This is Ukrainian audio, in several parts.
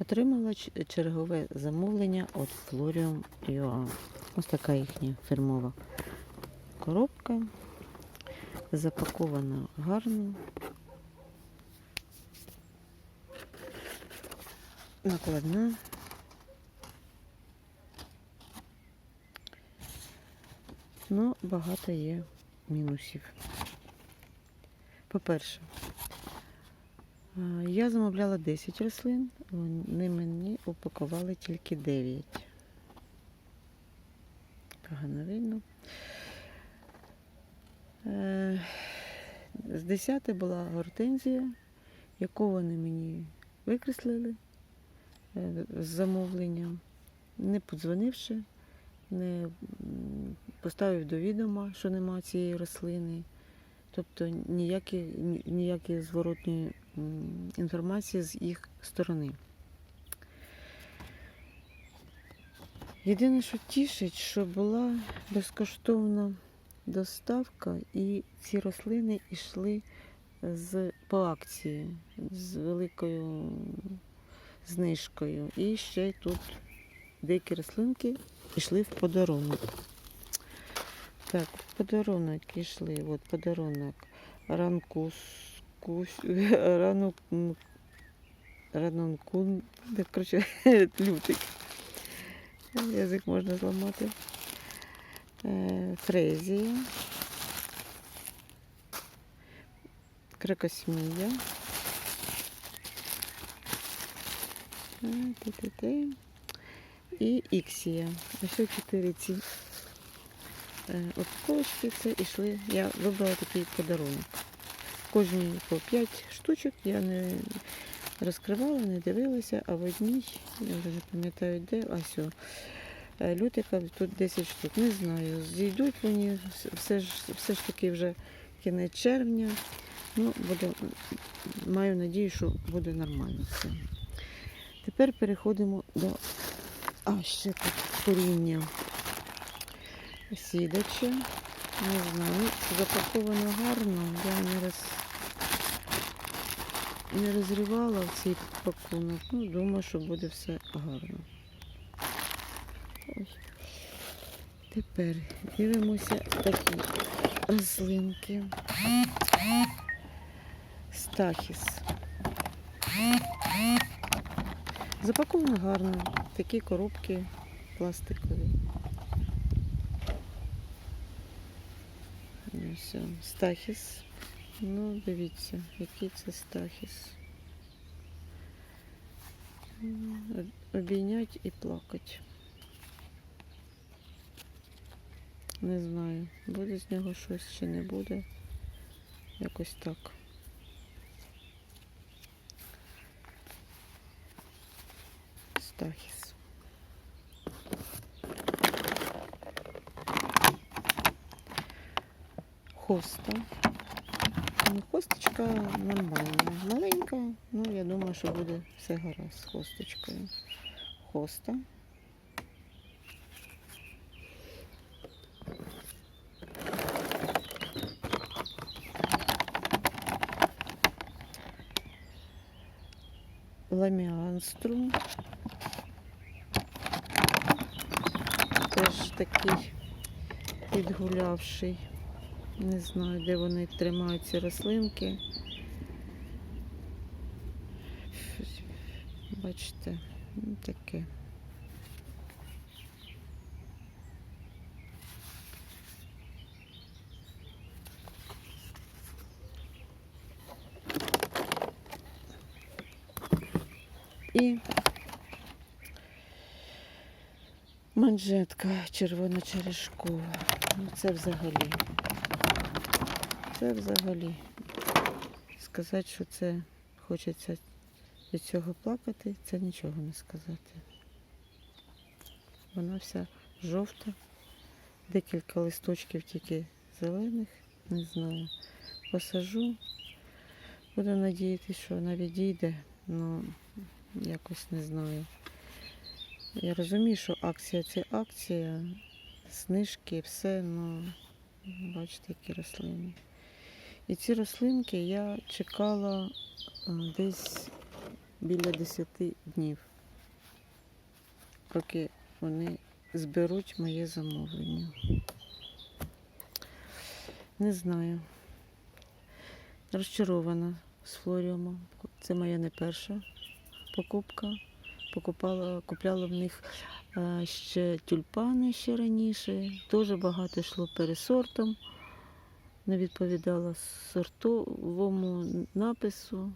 Отримала чергове замовлення від Florium UA. Ось така їхня фірмова коробка. Запакована гарно. Накладна. Ну, багато є мінусів. По-перше, я замовляла 10 рослин, вони мені упакували тільки 9. Погано видно. З 10 була гортензія, яку вони мені викреслили е, з замовленням, не подзвонивши, не поставив до відома, що нема цієї рослини. Тобто ніякі, ні- ніякі зворотні інформації з їх сторони. Єдине, що тішить, що була безкоштовна доставка, і ці рослини йшли з, по акції з великою знижкою. І ще тут деякі рослинки йшли в подарунок. Так, подарунок йшли. От подарунок. Ранкус. Кус, ранок, ранонкун, де, коротше, лютик. Язик можна зламати. Фрезія. Кракосмія. Е. І іксія. Ось чотири ці е, упаковочки це йшли. Я вибрала такий подарунок. Кожній по 5 штучок я не розкривала, не дивилася, а в одній, я вже не пам'ятаю де, а сьо. е, Лютика тут 10 штук. Не знаю. Зійдуть вони все ж, все ж таки вже кінець червня. Ну, буде, маю надію, що буде нормально все. Тепер переходимо до. А, ще тут коріння сідача. Не знаю, запаковано гарно. Я не роз... не розривала в цей пакунок. Ну, думаю, що буде все гарно. Ой. Тепер дивимося такі рослинки. Стахіс. Запаковано гарно. Такі коробки пластикові. Ось Стахіс. Ну, дивіться, який це стахіс. Обійнять і плакать. Не знаю, буде з нього щось чи не буде. Якось так. Стахіс. Хоста. Ну, Хосточка нормальна. Маленька, ну я думаю, що буде все гаразд з хосточкою. Хоста. Ламіанструм. Теж такий підгулявший. Не знаю, де вони тримають ці рослинки. Бачите, ну, таке. І манжетка червоно-черешкова. Ну, це взагалі. Це взагалі. Сказати, що це хочеться від цього плакати, це нічого не сказати. Вона вся жовта, декілька листочків тільки зелених, не знаю. Посажу. Буду надіятися, що вона відійде, але якось не знаю. Я розумію, що акція це акція, знижки, все, ну бачите, які рослини. І ці рослинки я чекала десь біля 10 днів, поки вони зберуть моє замовлення. Не знаю. Розчарована з флоріумом. Це моя не перша покупка. Покупала, купляла в них е, ще тюльпани ще раніше. Дуже багато йшло пересортом. Не відповідала сортовому напису.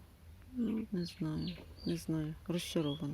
Ну, не знаю, не знаю. Розчарована.